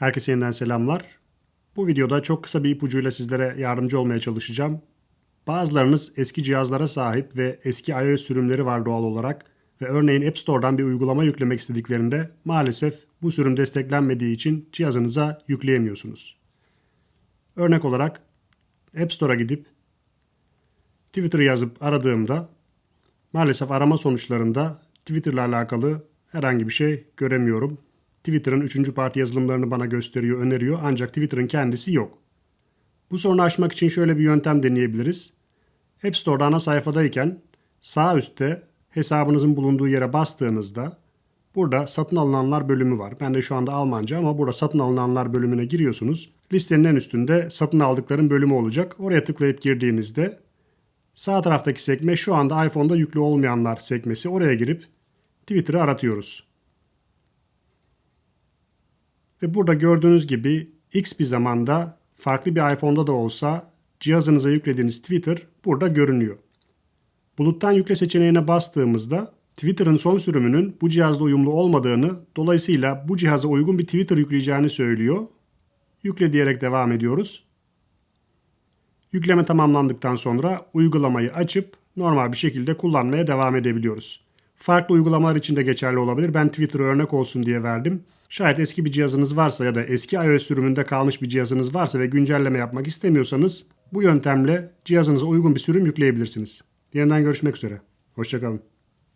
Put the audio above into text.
Herkese yeniden selamlar. Bu videoda çok kısa bir ipucuyla sizlere yardımcı olmaya çalışacağım. Bazılarınız eski cihazlara sahip ve eski iOS sürümleri var doğal olarak ve örneğin App Store'dan bir uygulama yüklemek istediklerinde maalesef bu sürüm desteklenmediği için cihazınıza yükleyemiyorsunuz. Örnek olarak App Store'a gidip Twitter yazıp aradığımda maalesef arama sonuçlarında Twitter'la alakalı herhangi bir şey göremiyorum. Twitter'ın üçüncü parti yazılımlarını bana gösteriyor, öneriyor ancak Twitter'ın kendisi yok. Bu sorunu aşmak için şöyle bir yöntem deneyebiliriz. App Store'da ana sayfadayken sağ üstte hesabınızın bulunduğu yere bastığınızda burada satın alınanlar bölümü var. Ben de şu anda Almanca ama burada satın alınanlar bölümüne giriyorsunuz. Listenin en üstünde satın aldıkların bölümü olacak. Oraya tıklayıp girdiğinizde sağ taraftaki sekme şu anda iPhone'da yüklü olmayanlar sekmesi. Oraya girip Twitter'ı aratıyoruz. Ve burada gördüğünüz gibi X bir zamanda farklı bir iPhone'da da olsa cihazınıza yüklediğiniz Twitter burada görünüyor. Buluttan yükle seçeneğine bastığımızda Twitter'ın son sürümünün bu cihazla uyumlu olmadığını, dolayısıyla bu cihaza uygun bir Twitter yükleyeceğini söylüyor. Yükle diyerek devam ediyoruz. Yükleme tamamlandıktan sonra uygulamayı açıp normal bir şekilde kullanmaya devam edebiliyoruz. Farklı uygulamalar için de geçerli olabilir. Ben Twitter'ı örnek olsun diye verdim. Şayet eski bir cihazınız varsa ya da eski iOS sürümünde kalmış bir cihazınız varsa ve güncelleme yapmak istemiyorsanız bu yöntemle cihazınıza uygun bir sürüm yükleyebilirsiniz. Yeniden görüşmek üzere. Hoşçakalın.